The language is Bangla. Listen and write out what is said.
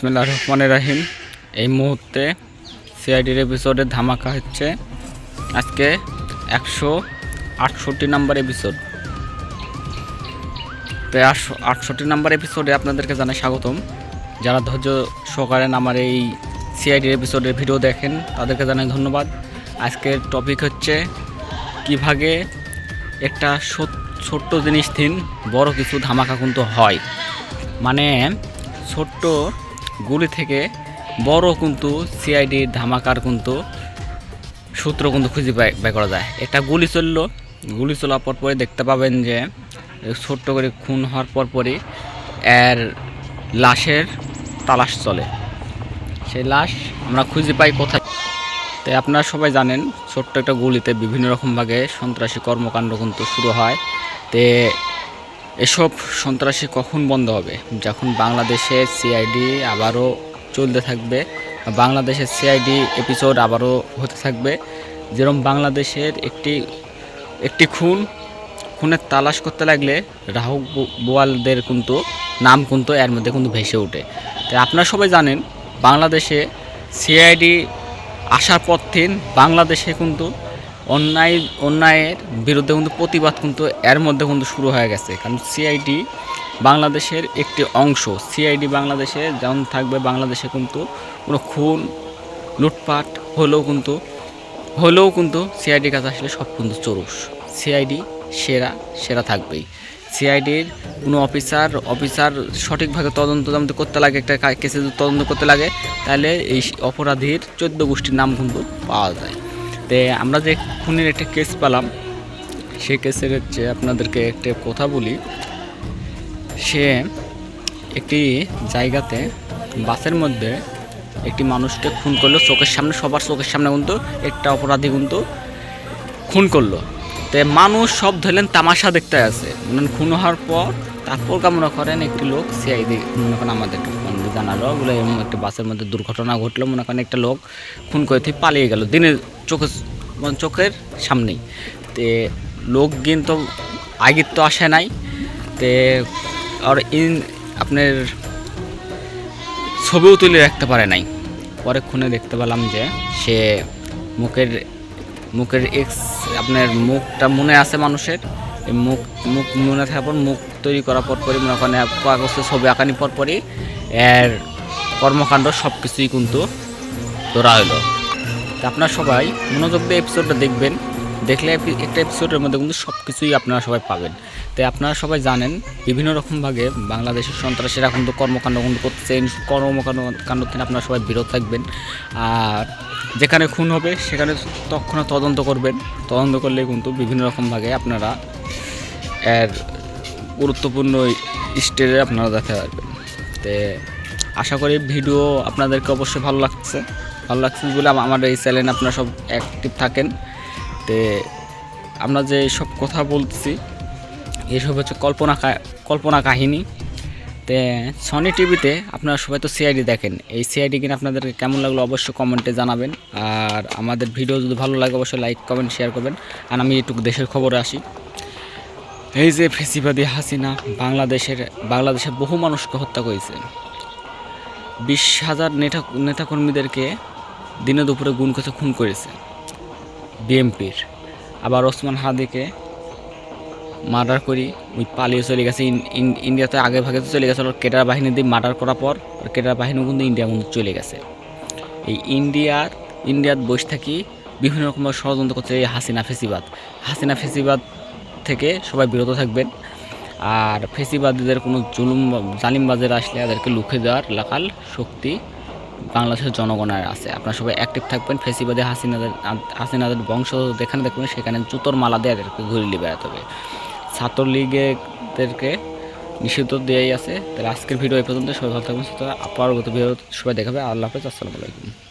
বিসমিল্লা রহমান রাহিম। এই মুহূর্তে সিআইডির এপিসোডে ধামাকা হচ্ছে। আজকে একশো আটষট্টি নাম্বার এপিসোড প্রায় আটশো আটষট্টি নাম্বার এপিসোডে আপনাদেরকে জানাই স্বাগতম। যারা ধৈর্য সহকারে আমার এই সিআইডির এপিসোডের ভিডিও দেখেন, তাদেরকে জানাই ধন্যবাদ। আজকের টপিক হচ্ছে কীভাবে একটা ছোট্ট জিনিস দিন, বড় কিছু ধামাকা কিন্তু হয়। মানে ছোট্ট গুলি থেকে বড় কিন্তু সিআইডির ধামাকার কিন্তু সূত্র কিন্তু খুঁজে বের করা যায়। একটা গুলি চলল। গুলি চলার পর পরে দেখতে পাবেন যে ছোট্ট করে খুন হওয়ার পর পরই এর লাশের তালাশ চলে। সেই লাশ আমরা খুঁজে পাই কোথায়। তাই আপনারা সবাই জানেন, ছোট্ট একটা গুলিতে বিভিন্ন রকমভাবে সন্ত্রাসী কর্মকাণ্ড কিন্তু শুরু হয়। তে এসব সন্ত্রাসী কখন বন্ধ হবে? যখন বাংলাদেশে সিআইডি আবারও চলতে থাকবে বাংলাদেশের সিআইডি এপিসোড আবারও হতে থাকবে যেরকম বাংলাদেশের একটি একটি খুন, খুনের তালাশ করতে লাগলে রাহুক বোয়ালদের কিন্তু, নাম কিন্তু এর মধ্যে কিন্তু ভেসে ওঠে। তাই আপনারা সবাই জানেন, বাংলাদেশে সিআইডি আসার পর থেকে বাংলাদেশে কিন্তু অন্যায়, অন্যায়ের বিরুদ্ধে কিন্তু প্রতিবাদ কিন্তু এর মধ্যে কিন্তু শুরু হয়ে গেছে। কারণ সিআইডি বাংলাদেশের একটি অংশ। সিআইডি বাংলাদেশে যেমন থাকবে, বাংলাদেশে কিন্তু কোনো খুন, লুটপাট হলেও কিন্তু হলেও কিন্তু সিআইডির কাছে আসলে সব কিন্তু চরুষ সিআইডি সেরা সেরা থাকবেই। সিআইডির কোনো অফিসার অফিসার সঠিকভাবে তদন্ত তদন্ত করতে লাগে, একটা কেসে তদন্ত করতে লাগে, তাহলে এই অপরাধীর চোদ্দ গোষ্ঠীর নাম কিন্তু পাওয়া যায়। তে আমরা যে খুনের একটা কেস পেলাম, সেই কেসের হচ্ছে আপনাদেরকে একটা কথা বলি। সে একটি জায়গাতে বাসের মধ্যে একটি মানুষকে খুন করল, চোখের সামনে, সবার চোখের সামনে কিন্তু একটা অপরাধী কিন্তু খুন করল। তো মানুষ সব ধরলেন তামাশা দেখতে আছে মানে খুন হওয়ার পর তারপর মনে করেন একটি লোক সিআইডি মনে করেন আমাদেরকে ফোন জানালো। বলে এরকম একটা বাসের মধ্যে দুর্ঘটনা ঘটলো, মনে করেন একটা লোক খুন করে থেকে পালিয়ে গেল দিনের চোখে মানে চোখের সামনেই। তে লোক কিন্তু আগের তো আসে নাই। তে আর ইন আপনার ছবিও তুলে রাখতে পারে নাই। পরে খুনে দেখতে পেলাম যে সে মুখের মুখের এক্স আপনার মুখটা মনে আছে মানুষের। মুখ মুখ মনে থাকার পর মুখ তৈরি করার পর পরই মনে করেন কাগজে ছবি আঁকানি পর পরই এর কর্মকাণ্ড সব কিছুই কিন্তু ধরা হলো আপনার আপনারা সবাই মনোযোগ দিয়ে এপিসোডটা দেখবেন। দেখলে একটা এপিসোডের মধ্যে কিন্তু সব কিছুই আপনারা সবাই পাবেন। তাই আপনারা সবাই জানেন, বিভিন্ন রকমভাবে বাংলাদেশের সন্ত্রাসীরা কিন্তু কর্মকাণ্ড কিন্তু করতেছে কর্মকাণ্ড কাণ্ড থেকে আপনারা সবাই বিরত থাকবেন। আর যেখানে খুন হবে, সেখানে তৎক্ষণাৎ তদন্ত করবেন। তদন্ত করলে কিন্তু বিভিন্ন রকমভাবে আপনারা এর গুরুত্বপূর্ণ স্টেজে আপনারা দেখতে পারবেন তে আশা করি ভিডিও আপনাদেরকে অবশ্যই ভালো লাগছে। ভালো লাগছে বলে আম- আমার এই চ্যানেলে আপনারা সব অ্যাক্টিভ থাকেন। তে আমরা যে সব কথা বলতেছি, এসব হচ্ছে কল্পনা কল্পনা কাহিনী। তে সনি টিভিতে আপনারা সবাই তো সিআইডি দেখেন। এই সিআইডি কিনা আপনাদের কেমন লাগল অবশ্যই কমেন্টে জানাবেন। আর আমাদের ভিডিও যদি ভালো লাগে, অবশ্যই লাইক কমেন্ট শেয়ার করবেন। আর আমি একটু দেশের খবরে আসি। এই যে ফেসিবাদী হাসিনা বাংলাদেশের বাংলাদেশের বহু মানুষকে হত্যা করেছে। বিশ হাজার নেতা, নেতাকর্মীদেরকে দিনে দুপুরে গুণ করে, খুন করেছে। বিএমপির। আবার ওসমান হাদিকে মার্ডার করি, ওই পালিয়ে চলে গেছে। ইন- ইন- ইন্ডিয়াতে আগে ভাগে তো চলে গেছে কেটার বাহিনী দিয়ে মার্ডার করার পর কেটার বাহিনীও কিন্তু ইন্ডিয়া কিন্তু চলে গেছে। এই ইন্ডিয়ার ইন্ডিয়াত বসে থাকি বিভিন্ন রকমের ষড়যন্ত্র করছে এই হাসিনা ফেসিবাদ। হাসিনা ফেসিবাদ থেকে সবাই বিরত থাকবেন। আর ফেসিবাদীদের কোনো জুলুম জালিমবাজের আসলে তাদেরকে লুকে দেওয়ার লাখাল শক্তি বাংলাদেশের জনগণের আছে। আপনারা সবাই অ্যাক্টিভ থাকবেন। ফেসিবাদে হাসিনাদের হাসিনাদের বংশ যেখানে দেখবেন, সেখানে জুতোর মালা দিয়ে এদেরকে ঘুরিয়ে বেড়াতে হবে। ছাত্রলীগেদেরকে নিষিদ্ধ দেওয়াই আছে। তাহলে আজকের ভিডিও এই পর্যন্ত সবাই ভালো থাকবেন সুতরাং পরবর্তী ভিডিও সবাই দেখাবে। আল্লাহ হাফেজ। আসসালামু আলাইকুম।